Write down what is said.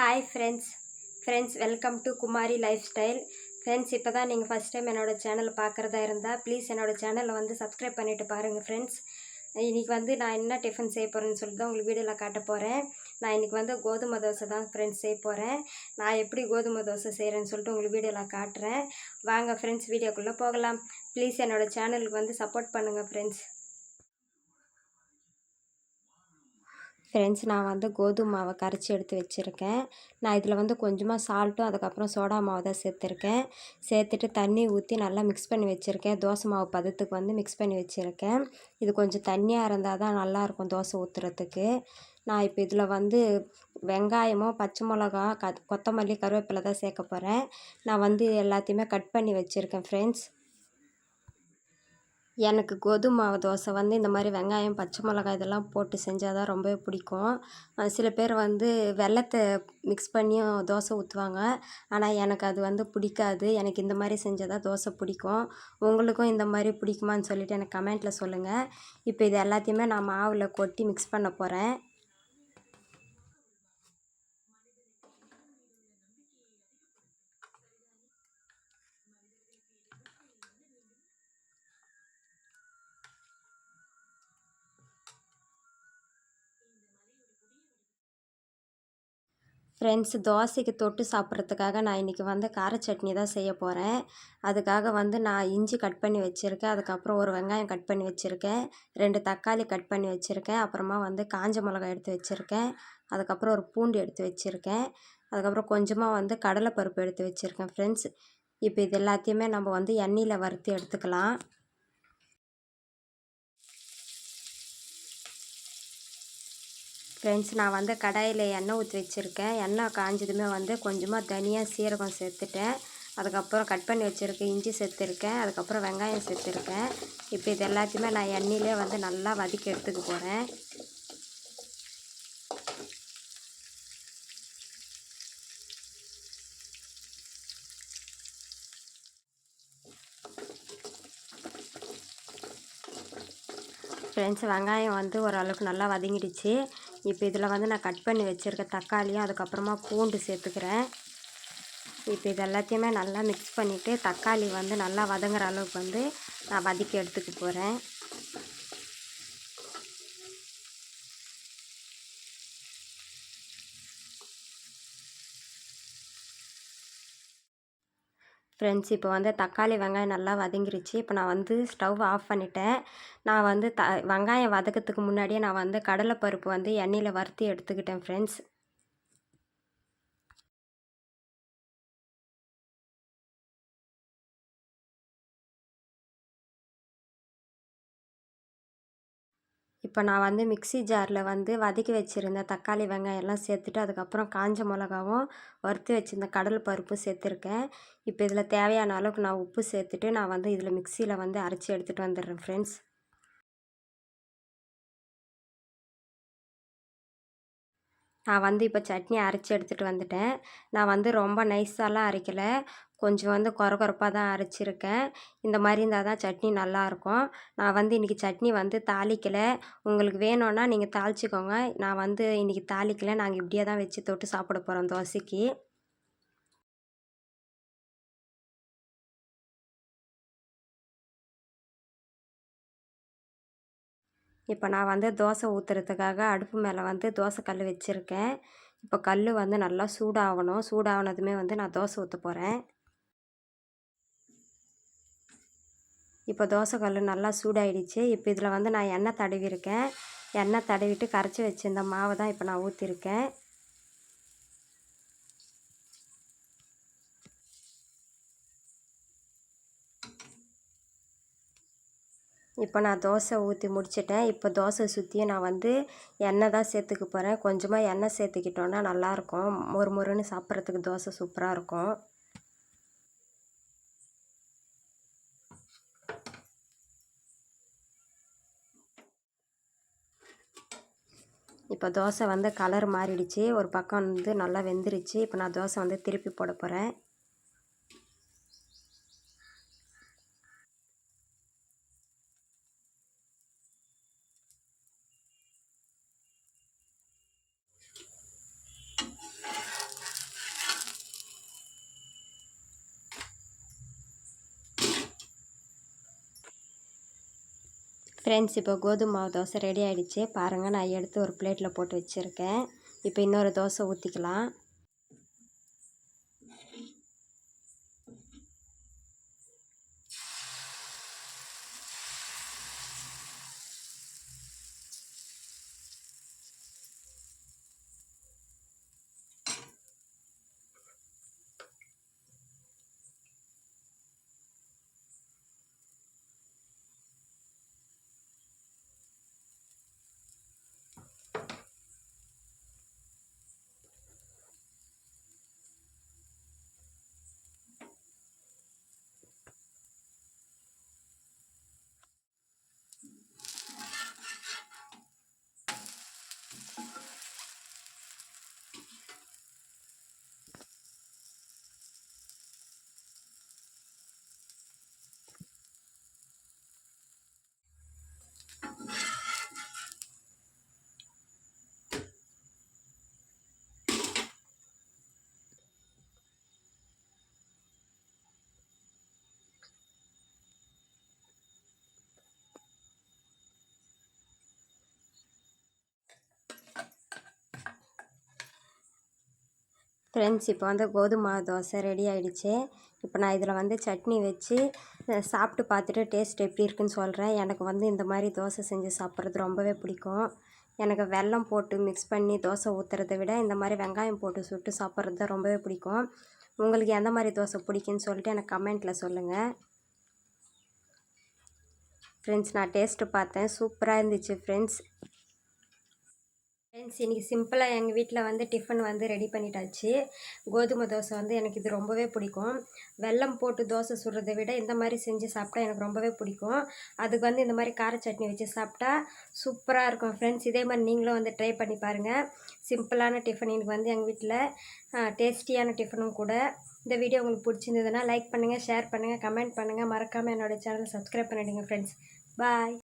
Hi friends friends welcome to Kumari lifestyle friends இப்போ தான் நீங்கள் ஃபஸ்ட் டைம் என்னோடய சேனலை பார்க்குறதா இருந்தால் ப்ளீஸ் என்னோடய சேனலை வந்து சப்ஸ்கிரைப் பண்ணிவிட்டு பாருங்கள் ஃப்ரெண்ட்ஸ் இன்றைக்கி வந்து நான் என்ன டிஃபன் செய்ய போகிறேன்னு சொல்லிட்டு தான் உங்களுக்கு வீடியோவில் காட்ட போகிறேன் நான் இன்றைக்கி வந்து கோதுமை தோசை தான் ஃப்ரெண்ட்ஸ் செய்ய போகிறேன் நான் எப்படி கோதுமை தோசை செய்கிறேன்னு சொல்லிட்டு உங்களுக்கு வீடியோவில் காட்டுறேன். வாங்க ஃப்ரெண்ட்ஸ் வீடியோக்குள்ளே போகலாம். ப்ளீஸ் என்னோடய சேனலுக்கு வந்து சப்போர்ட் பண்ணுங்கள் ஃப்ரெண்ட்ஸ் ஃப்ரெண்ட்ஸ் நான் வந்து கோதுமை மாவை கரைச்சி எடுத்து வச்சுருக்கேன். நான் இதில் வந்து கொஞ்சமாக சால்ட்டும் அதுக்கப்புறம் சோடா மாவு தான் சேர்த்துருக்கேன். சேர்த்துட்டு தண்ணி ஊற்றி நல்லா மிக்ஸ் பண்ணி வச்சுருக்கேன். தோசை மாவு பதத்துக்கு வந்து மிக்ஸ் பண்ணி வச்சுருக்கேன். இது கொஞ்சம் தண்ணியாக இருந்தால் தான் நல்லாயிருக்கும் தோசை ஊற்றுறதுக்கு நான் இப்போ இதில் வந்து வெங்காயமும் பச்சை மிளகா க கொத்தமல்லி கருவேப்பிலை தான் சேர்க்க போகிறேன் நான் வந்து எல்லாத்தையுமே கட் பண்ணி வச்சுருக்கேன் ஃப்ரெண்ட்ஸ் எனக்கு கோதுமை மாவு தோசை வந்து இந்த மாதிரி வெங்காயம் பச்சை மிளகாய் இதெல்லாம் போட்டு செஞ்சால் தான் ரொம்பவே பிடிக்கும். சில பேர் வந்து வெல்லத்தை மிக்ஸ் பண்ணியும் தோசை ஊற்றுவாங்க ஆனால் எனக்கு அது வந்து பிடிக்காது. எனக்கு இந்த மாதிரி செஞ்சால் தான் தோசை பிடிக்கும். உங்களுக்கும் இந்த மாதிரி பிடிக்குமான்னு சொல்லிவிட்டு எனக்கு கமெண்ட்டில் சொல்லுங்கள் இப்போ இது எல்லாத்தையுமே நான் மாவில் கொட்டி மிக்ஸ் பண்ண போகிறேன் ஃப்ரெண்ட்ஸ் தோசைக்கு தொட்டு சாப்பிட்றதுக்காக நான் இன்றைக்கி வந்து கார சட்னி தான் செய்ய போகிறேன் அதுக்காக வந்து நான் இஞ்சி கட் பண்ணி வச்சுருக்கேன். அதுக்கப்புறம் ஒரு வெங்காயம் கட் பண்ணி வச்சுருக்கேன். ரெண்டு தக்காளி கட் பண்ணி வச்சுருக்கேன். அப்புறமா வந்து காஞ்ச மிளகாய் எடுத்து வச்சுருக்கேன். அதுக்கப்புறம் ஒரு பூண்டு எடுத்து வச்சுருக்கேன். அதுக்கப்புறம் கொஞ்சமாக வந்து கடலைப்பருப்பு எடுத்து வச்சுருக்கேன் ஃப்ரெண்ட்ஸ். இப்போ இது எல்லாத்தையுமே நம்ம வந்து எண்ணெயில் வறுத்து எடுத்துக்கலாம். ஃப்ரெண்ட்ஸ் நான் வந்து கடாயில் எண்ணெய் ஊற்றி வச்சுருக்கேன். எண்ணெய் காஞ்சதுமே வந்து கொஞ்சமாக தனியாக சீரகம் சேர்த்துட்டேன். அதுக்கப்புறம் கட் பண்ணி வச்சுருக்கேன் இஞ்சி சேர்த்துருக்கேன். அதுக்கப்புறம் வெங்காயம் சேர்த்துருக்கேன். இப்போ இது எல்லாத்தையுமே நான் எண்ணெயிலே வந்து நல்லா வதக்கி எடுத்துக்க போகிறேன் ஃப்ரெண்ட்ஸ் வெங்காயம் வந்து ஓரளவுக்கு நல்லா வதங்கிடுச்சு. இப்போ இதில் வந்து நான் கட் பண்ணி வச்சுருக்க தக்காளியும் அதுக்கப்புறமா பூண்டு சேர்த்துக்கிறேன். இப்போ இது எல்லாத்தையுமே நல்லா மிக்ஸ் பண்ணிவிட்டு தக்காளி வந்து நல்லா வதங்குற அளவுக்கு வந்து நான் வதக்கி எடுத்துக்க போகிறேன் ஃப்ரெண்ட்ஸ் இப்போ வந்து தக்காளி வெங்காயம் நல்லா வதங்கிருச்சு. இப்போ நான் வந்து ஸ்டவ் ஆஃப் பண்ணிட்டேன். நான் வந்து த வெங்காயம் வதக்கிறதுக்கு முன்னாடியே நான் வந்து கடலைப்பருப்பு வந்து எண்ணெயில் வறுத்து எடுத்துக்கிட்டேன் ஃப்ரெண்ட்ஸ் இப்போ நான் வந்து மிக்சி ஜாரில் வந்து வதக்கி வச்சுருந்த தக்காளி வெங்காயம் எல்லாம் சேர்த்துட்டு அதுக்கப்புறம் காஞ்ச மிளகாவும் வறுத்து வச்சுருந்த கடல் பருப்பும் சேர்த்துருக்கேன். இப்போ இதில் தேவையான அளவுக்கு நான் உப்பு சேர்த்துட்டு நான் வந்து இதில் மிக்சியில் வந்து அரைச்சி எடுத்துகிட்டு வந்துடுறேன் ஃப்ரெண்ட்ஸ் நான் வந்து இப்போ சட்னி அரைச்சி எடுத்துகிட்டு வந்துட்டேன். நான் வந்து ரொம்ப நைஸாலாம் அரைக்கலை. கொஞ்சம் வந்து கொர கொரப்பாக தான் அரைச்சிருக்கேன். இந்த மாதிரி இருந்தால் தான் சட்னி நல்லாயிருக்கும் நான் வந்து இன்றைக்கி சட்னி வந்து தாளிக்கலை. உங்களுக்கு வேணும்னா நீங்கள் தாளிச்சிக்கோங்க. நான் வந்து இன்றைக்கி தாளிக்கலை. நாங்கள் இப்படியே தான் வச்சு தொட்டு சாப்பிட போகிறோம் தோசைக்கு. இப்போ நான் வந்து தோசை ஊற்றுறதுக்காக அடுப்பு மேலே வந்து தோசை கல் வச்சுருக்கேன். இப்போ கல் வந்து நல்லா சூடாகணும். சூடாகினதுமே வந்து நான் தோசை ஊற்ற போகிறேன் இப்போ தோசை கல் நல்லா சூடாயிடுச்சு. இப்போ இதில் வந்து நான் எண்ணெய் தடவிருக்கேன் எண்ணெய் தடவிட்டு கரைச்சி வச்சிருந்த மாவை தான் இப்போ நான் ஊற்றிருக்கேன் இப்போ நான் தோசை ஊற்றி முடிச்சிட்டேன். இப்போ தோசை சுற்றியும் நான் வந்து எண்ணெய் தான் சேர்த்துக்க போகிறேன் கொஞ்சமாக எண்ணெய் சேர்த்துக்கிட்டோன்னா நல்லாயிருக்கும். மொறு மொறுன்னு சாப்பிட்றதுக்கு தோசை சூப்பராக இருக்கும். இப்போ தோசை வந்து கலர் மாறிடுச்சு. ஒரு பக்கம் வந்து நல்லா வெந்துருச்சு. இப்போ நான் தோசை வந்து திருப்பி போட போகிறேன் ஃப்ரெண்ட்ஸ் இப்போ கோதுமை மாவு தோசை ரெடி ஆகிடுச்சி பாருங்கள் நான் எடுத்து ஒரு பிளேட்டில் போட்டு வச்சுருக்கேன். இப்போ இன்னொரு தோசை ஊற்றிக்கலாம் ஃப்ரெண்ட்ஸ் இப்போ வந்து கோதுமை தோசை ரெடி ஆகிடுச்சு இப்போ நான் இதில் வந்து சட்னி வச்சு சாப்பிட்டு பார்த்துட்டு டேஸ்ட் எப்படி இருக்குன்னு சொல்கிறேன் எனக்கு வந்து இந்த மாதிரி தோசை செஞ்சு சாப்பிட்றது ரொம்பவே பிடிக்கும். எனக்கு வெல்லம் போட்டு மிக்ஸ் பண்ணி தோசை ஊற்றுறதை விட இந்த மாதிரி வெங்காயம் போட்டு சுட்டு சாப்பிட்றது தான் ரொம்பவே பிடிக்கும். உங்களுக்கு எந்த மாதிரி தோசை பிடிக்குன்னு சொல்லிட்டு எனக்கு கமெண்ட்டில் சொல்லுங்கள் ஃப்ரெண்ட்ஸ் நான் டேஸ்ட்டு பார்த்தேன். சூப்பராக இருந்துச்சு ஃப்ரெண்ட்ஸ் ஃப்ரெண்ட்ஸ் இன்றைக்கி சிம்பிளாக எங்கள் வீட்டில் வந்து டிஃபன் வந்து ரெடி பண்ணிட்டாச்சு. கோதுமை தோசை வந்து எனக்கு இது ரொம்பவே பிடிக்கும். வெல்லம் போட்டு தோசை சுடுறதை விட இந்த மாதிரி செஞ்சு சாப்பிட்டா எனக்கு ரொம்பவே பிடிக்கும். அதுக்கு வந்து இந்த மாதிரி கார சட்னி வச்சு சாப்பிட்டா சூப்பராக இருக்கும் ஃப்ரெண்ட்ஸ் இதே மாதிரி நீங்களும் வந்து ட்ரை பண்ணி பாருங்கள் சிம்பிளான டிஃபன் எனக்கு வந்து எங்கள் வீட்டில் டேஸ்டியான டிஃபனும் கூட. இந்த வீடியோ உங்களுக்கு பிடிச்சிருந்ததுன்னா லைக் பண்ணுங்கள் ஷேர் பண்ணுங்கள் கமெண்ட் பண்ணுங்கள் மறக்காமல் என்னோடய சேனலை சப்ஸ்கிரைப் பண்ணிவிடுங்க ஃப்ரெண்ட்ஸ் பாய்